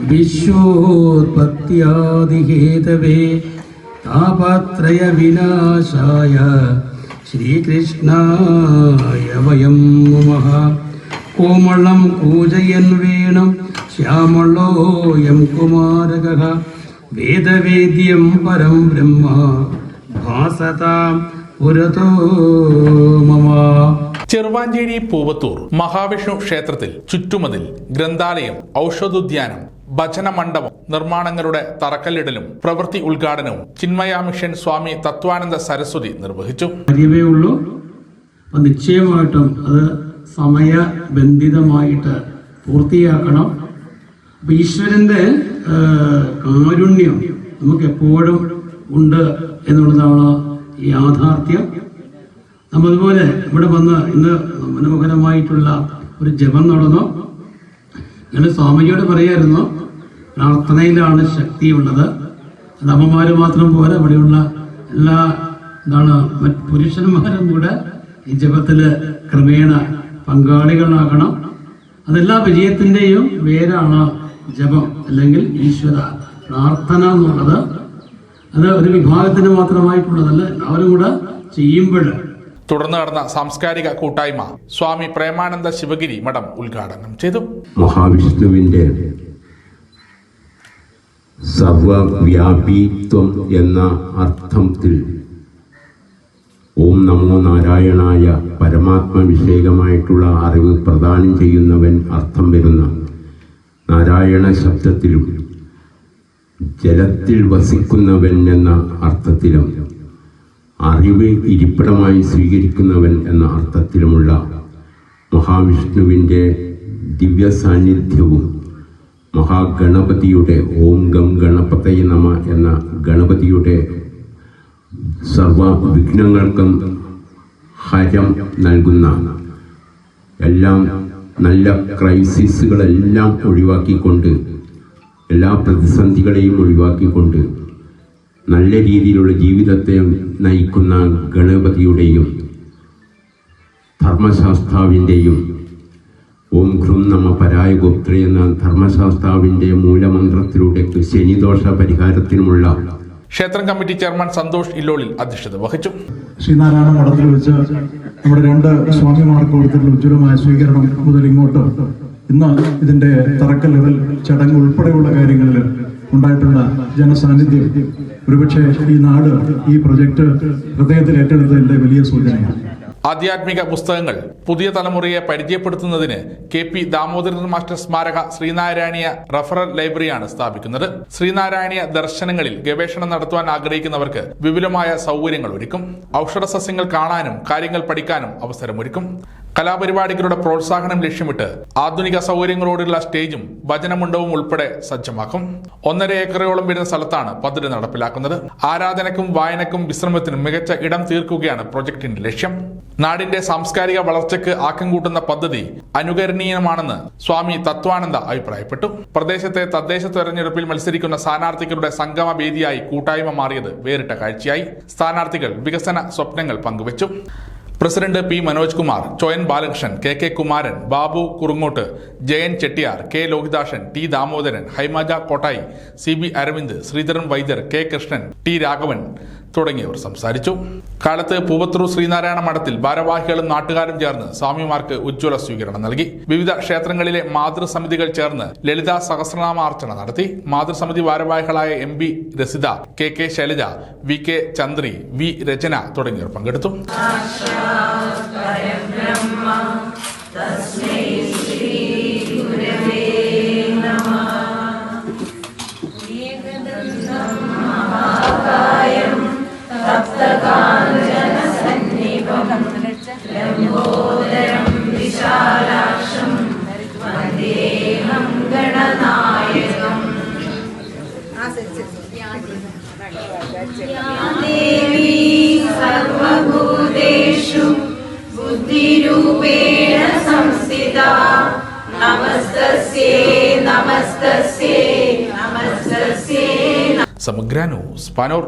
വിശ്വോത്പത്യാദിഹേതവേ താപത്രയ വിനാശായ ശ്രീകൃഷ്ണായ വയം നമഃ. കോമളം പൂജയൻ വേണം ശ്യാമളോയം കുമാരക. വേദവേദ്യം പരം ബ്രഹ്മ ഭാസതാം പുരതോ മമ. ചെറുവാഞ്ചേരി പൂവത്തൂർ മഹാവിഷ്ണു ക്ഷേത്രത്തിൽ ചുറ്റുമതിൽ ഗ്രന്ഥാലയം ഔഷധോദ്യാനം ഭജന മണ്ഡപം നിർമ്മാണങ്ങളുടെ തറക്കല്ലിടലും പ്രവൃത്തി ഉദ്ഘാടനവും ചിന്മയ മിഷൻ സ്വാമി തത്വാനന്ദ സരസ്വതി നിർവഹിച്ചു. നിശ്ചയമായിട്ടും അത് സമയബന്ധിതമായിട്ട് പൂർത്തിയാക്കണം. അപ്പം ഈശ്വരന്റെ കാരുണ്യം നമുക്ക് എപ്പോഴും ഉണ്ട് എന്നുള്ളതാണ് യാഥാർത്ഥ്യം. നമ്മ അതുപോലെ ഇവിടെ വന്ന് ഇന്ന് മനോഹരമായിട്ടുള്ള ഒരു ജപം നടന്നു. ഞാൻ സ്വാമിജിയോട് പറയായിരുന്നു പ്രാർത്ഥനയിലാണ് ശക്തിയുള്ളത്. അത് അമ്മമാര് മാത്രം പോലെ ഇവിടെയുള്ള എല്ലാ എന്താണ് പുരുഷന്മാരും കൂടെ ഈ ജപത്തിൽ ക്രമേണ പങ്കാളികളാകണം. അതെല്ലാ വിജയത്തിന്റെയും പേരാണ് ജപം അല്ലെങ്കിൽ ഈശ്വര പ്രാർത്ഥന എന്നുള്ളത്. അത് ഒരു വിഭാഗത്തിന് മാത്രമായിട്ടുള്ളതല്ല എല്ലാവരും കൂടെ ചെയ്യുമ്പോൾ തുടർന്ന് നടന്ന സാംസ്കാരിക കൂട്ടായ്മ സ്വാമി പ്രേമാനന്ദ ശിവഗിരി മഠം ഉദ്ഘാടനം ചെയ്തു. മഹാവിഷ്ണുവിന്റെ സർവവ്യാപിത്വം എന്ന അർത്ഥത്തിൽ ഓം നമോ നാരായണായ പരമാത്മവിഷയകമായിട്ടുള്ള അറിവ് പ്രദാനം ചെയ്യുന്നവൻ അർത്ഥം വരുന്ന നാരായണ ശബ്ദത്തിലും ജലത്തിൽ വസിക്കുന്നവൻ എന്ന അർത്ഥത്തിലും അറിവ് ഇരിപ്പിടമായി സ്വീകരിക്കുന്നവൻ എന്ന അർത്ഥത്തിലുമുള്ള മഹാവിഷ്ണുവിന്റെ ദിവ്യ സാന്നിധ്യവും മഹാഗണപതിയുടെ ഓം ഗം ഗണപതയ നമ എന്ന ഗണപതിയുടെ സർവ വിഘ്നങ്ങൾക്കും ഹരം നൽകുന്ന എല്ലാം നല്ല ക്രൈസിസുകളെല്ലാം ഒഴിവാക്കിക്കൊണ്ട് എല്ലാ പ്രതിസന്ധികളെയും ഒഴിവാക്കിക്കൊണ്ട് നല്ല രീതിയിലുള്ള ജീവിതത്തെ നയിക്കുന്ന ഗണപതിയുടെയും ധർമ്മശാസ്താവിന്റെയും ഓം ഘ്രും നമ പരായ ഗുപ്ത്ര എന്ന ധർമ്മശാസ്താവിന്റെ മൂലമന്ത്രത്തിലൂടെ ശനിദോഷ പരിഹാരത്തിനുമുള്ള ക്ഷേത്രം കമ്മിറ്റി ചെയർമാൻ സന്തോഷ് ഇല്ലോളിൽ അധ്യക്ഷത വഹിച്ചു. ശ്രീനാരായണ മഠത്തിൽ വെച്ച് നമ്മുടെ രണ്ട് സ്വാമിമാർക്ക് കൊടുത്തിട്ടുള്ള ഉജ്ജ്വലമായ സ്വീകരണം മുതൽ ഇങ്ങോട്ട്. ഇന്ന് ഇതിന്റെ തറക്കല്ലുകൾ ചടങ്ങ് ഉൾപ്പെടെയുള്ള കാര്യങ്ങളിൽ ഉണ്ടായിട്ടുള്ള ജനസാന്നിധ്യം. ഒരുപക്ഷെ ഈ നാട് ഈ പ്രൊജക്ട് ഹൃദയത്തിൽ ഏറ്റെടുത്തതിന്റെ വലിയ സൂചനയാണ്. ആധ്യാത്മിക പുസ്തകങ്ങൾ പുതിയ തലമുറയെ പരിചയപ്പെടുത്തുന്നതിന് കെ പി ദാമോദരൻ മാസ്റ്റർ സ്മാരക ശ്രീനാരായണീയ റഫറൽ ലൈബ്രറിയാണ് സ്ഥാപിക്കുന്നത്. ശ്രീനാരായണീയ ദർശനങ്ങളിൽ ഗവേഷണം നടത്തുവാൻ ആഗ്രഹിക്കുന്നവർക്ക് വിപുലമായ സൗകര്യങ്ങൾ ഒരുക്കും. ഔഷധ സസ്യങ്ങൾ കാണാനും കാര്യങ്ങൾ പഠിക്കാനും അവസരമൊരുക്കും. കലാപരിപാടികളുടെ പ്രോത്സാഹനം ലക്ഷ്യമിട്ട് ആധുനിക സൗകര്യങ്ങളോടുള്ള സ്റ്റേജും ഭജനമണ്ഡപവും ഉൾപ്പെടെ സജ്ജമാക്കും. ഒന്നര ഏക്കറോളം വരുന്ന സ്ഥലത്താണ് പദ്ധതി നടപ്പിലാക്കുന്നത്. ആരാധനക്കും വായനക്കും വിശ്രമത്തിനും മികച്ച ഇടം തീർക്കുകയാണ് പ്രൊജക്ടിന്റെ ലക്ഷ്യം. നാടിന്റെ സാംസ്കാരിക വളർച്ചയ്ക്ക് ആക്കം കൂട്ടുന്ന പദ്ധതി അനുകരണീയമാണെന്ന് സ്വാമി തത്വാനന്ദ അഭിപ്രായപ്പെട്ടു. പ്രദേശത്തെ തദ്ദേശ തെരഞ്ഞെടുപ്പിൽ മത്സരിക്കുന്ന സ്ഥാനാർത്ഥികളുടെ സംഗമ വേദിയായി കൂട്ടായ്മ മാറിയത് വേറിട്ട കാഴ്ചയായി. സ്ഥാനാർത്ഥികൾ വികസന സ്വപ്നങ്ങൾ പങ്കുവച്ചു. President P Manoj Kumar Choyan Balakrishnan K K Kumaran Babu Kurungott Jayan Chettiyar K Lohithashan T Damodaran Haimaja Kottayi C B Aravind Sreedharan Vaidyar K Krishnan T Raghavan തുടങ്ങിയവർ സംസാരിച്ചു. കാലത്ത് പൂവത്തൂർ ശ്രീനാരായണ മഠത്തിൽ ഭാരവാഹികളും നാട്ടുകാരും ചേർന്ന് സ്വാമിമാർക്ക് ഉജ്ജ്വല സ്വീകരണം നൽകി. വിവിധ ക്ഷേത്രങ്ങളിലെ മാതൃസമിതികൾ ചേർന്ന് ലളിത സഹസ്രനാമാർച്ചന നടത്തി. മാതൃസമിതി ഭാരവാഹികളായ M B Rasitha K K Shailaja V K Chandri V Rachana തുടങ്ങിയവർ പങ്കെടുത്തു. സർവഭൂതേഷു ബുദ്ധിരൂപേണ സംസ്ഥിത നമസ്തേ നമസ്തേ നമസ്തേ സമഗ്ര ന്യൂസ് പാനോർ